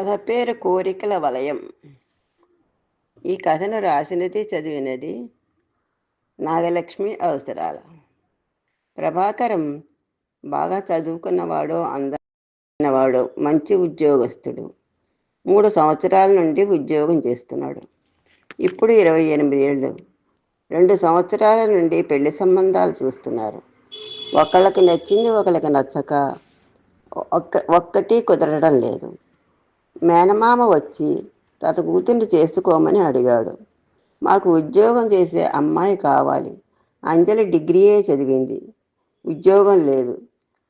కథ పేరు కోరికల వలయం. ఈ కథను రాసినది చదివినది నాగలక్ష్మి అవసరాల. ప్రభాకరం బాగా చదువుకున్నవాడు అందవాడు మంచి ఉద్యోగస్తుడు. మూడు సంవత్సరాల నుండి ఉద్యోగం చేస్తున్నాడు. ఇప్పుడు ఇరవై ఎనిమిది ఏళ్ళు. రెండు సంవత్సరాల నుండి పెళ్ళి సంబంధాలు చూస్తున్నారు. ఒకళ్ళకి నచ్చింది ఒకళ్ళకి నచ్చక ఒక్క ఒక్కటి కుదరడం లేదు. మేనమామ వచ్చి తన కూతుర్ని చేసుకోమని అడిగాడు. మాకు ఉద్యోగం చేసే అమ్మాయి కావాలి. అంజలి డిగ్రీయే చదివింది. ఉద్యోగం లేదు.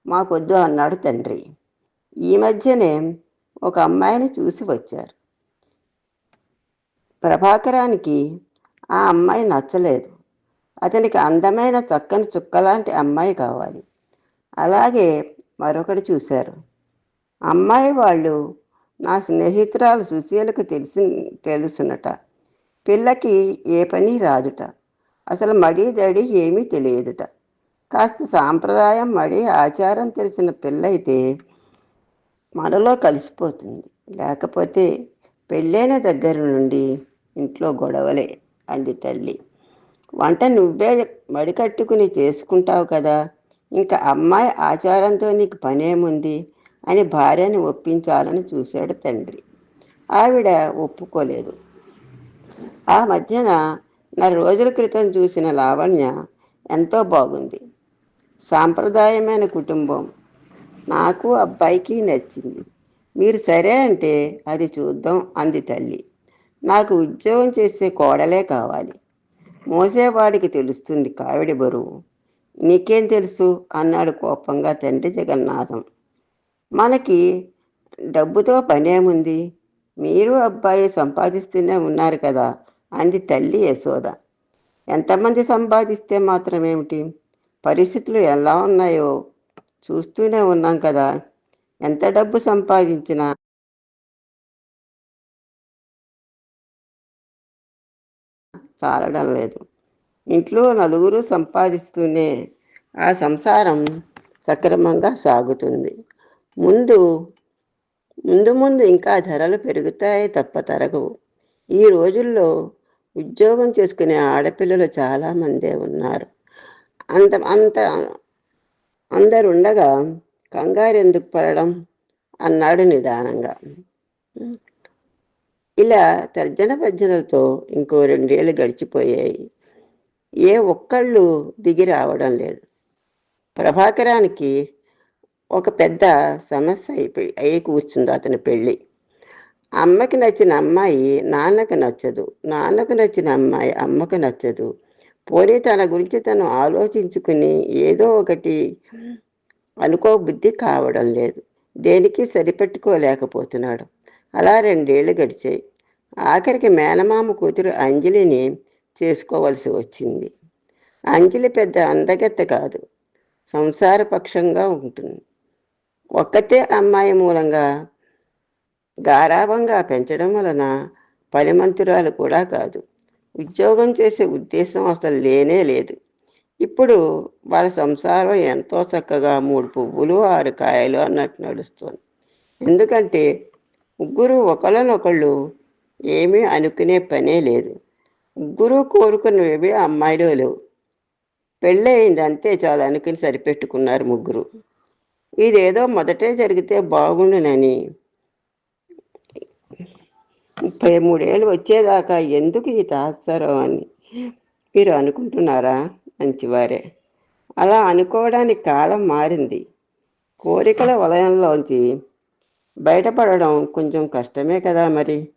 మాకొద్దు అన్నాడు తండ్రి. ఈ మధ్యనే ఒక అమ్మాయిని చూసి వచ్చారు. ప్రభాకరానికి ఆ అమ్మాయి నచ్చలేదు. అతనికి అందమైన చక్కని చుక్కలాంటి అమ్మాయి కావాలి. అలాగే మరొకటి చూశారు. అమ్మాయి వాళ్ళు నా స్నేహితురాలు సుశీలకు తెలిసి తెలుసునట. పిల్లకి ఏ పని రాదుట. అసలు మడి దడి ఏమీ తెలియదుట. కాస్త సాంప్రదాయం మడి ఆచారం తెలిసిన పిల్లయితే మనలో కలిసిపోతుంది. లేకపోతే పెళ్ళైన దగ్గర నుండి ఇంట్లో గొడవలే అంది తల్లి. వంట నువ్వే మడి కట్టుకుని చేసుకుంటావు కదా. ఇంకా అమ్మాయి ఆచారంతో నీకు పనేముంది? అని భార్యని ఒప్పించాలని చూశాడు తండ్రి. ఆవిడ ఒప్పుకోలేదు. ఆ మధ్యన నెల రోజుల క్రితం చూసిన లావణ్య ఎంతో బాగుంది. సాంప్రదాయమైన కుటుంబం. నాకు అబ్బాయికి నచ్చింది. మీరు సరే అంటే అది చూద్దాం అంది తల్లి. నాకు ఉద్యోగం చేసే కోడలే కావాలి. మోసేవాడికి తెలుస్తుంది కావిడి బరువు. నీకేం తెలుసు? అన్నాడు కోపంగా తండ్రి జగన్నాథం. మనకి డబ్బుతో పనేముంది? మీరు అబ్బాయి సంపాదిస్తూనే ఉన్నారు కదా? అంది తల్లి యశోద. ఎంతమంది సంపాదిస్తే మాత్రమేమిటి? పరిస్థితులు ఎలా ఉన్నాయో చూస్తూనే ఉన్నాం కదా. ఎంత డబ్బు సంపాదించినా? చాలడం లేదు ఇంట్లో నలుగురు సంపాదిస్తూనే ఆ సంసారం సక్రమంగా సాగుతుంది. ముందు ముందు ముందు ఇంకా ధరలు పెరుగుతాయి తప్ప తరగవు. ఈ రోజుల్లో ఉద్యోగం చేసుకునే ఆడపిల్లలు చాలామందే ఉన్నారు. అంత అంత అందరుండగా కంగారు ఎందుకు పడడం అన్నాడు నిదానంగా. ఇలా తర్జన భర్జనలతో ఇంకో రెండేళ్ళు గడిచిపోయాయి. ఏ ఒక్కళ్ళు దిగి రావడం లేదు. ప్రభాకరానికి ఒక పెద్ద సమస్య అయిపోయి అయి కూర్చుంది అతని పెళ్ళి. అమ్మకి నచ్చిన అమ్మాయి నాన్నకు నచ్చదు. నాన్నకు నచ్చిన అమ్మాయి అమ్మకు నచ్చదు. పోనీ తన గురించి తను ఆలోచించుకుని ఏదో ఒకటి అనుకో బుద్ధి కావడం లేదు. దేనికి సరిపెట్టుకోలేకపోతున్నాడు. అలా రెండేళ్ళు గడిచాయి. ఆఖరికి మేనమామ కూతురు అంజలిని చేసుకోవలసి వచ్చింది. అంజలి పెద్ద అందగత్త కాదు. సంసారపక్షంగా ఉంటుంది. ఒక్కతే అమ్మాయి మూలంగా గారాభంగా పెంచడం వలన పనిమంతురాలు కూడా కాదు. ఉద్యోగం చేసే ఉద్దేశం అసలు లేనే లేదు. ఇప్పుడు వాళ్ళ సంసారం ఎంతో చక్కగా మూడు పువ్వులు ఆరు కాయలు అన్నట్టు నడుస్తుంది. ఎందుకంటే ముగ్గురు ఒకళ్ళనొకళ్ళు ఏమీ అనుకునే పనే లేదు. ముగ్గురు కోరుకున్నవి అమ్మాయిలు లేవు. పెళ్ళయింది అంతే చాలు అనుకుని సరిపెట్టుకున్నారు ముగ్గురు. ఇదేదో మొదటే జరిగితే బాగుండునని. ముప్పై మూడేళ్ళు వచ్చేదాకా ఎందుకు ఈ తాత్సరం అని. మీరు అనుకుంటున్నారా? మంచివారే. అలా అనుకోవడానికి కాలం మారింది. కోరికల వలయంలోంచి బయటపడడం కొంచెం కష్టమే కదా మరి.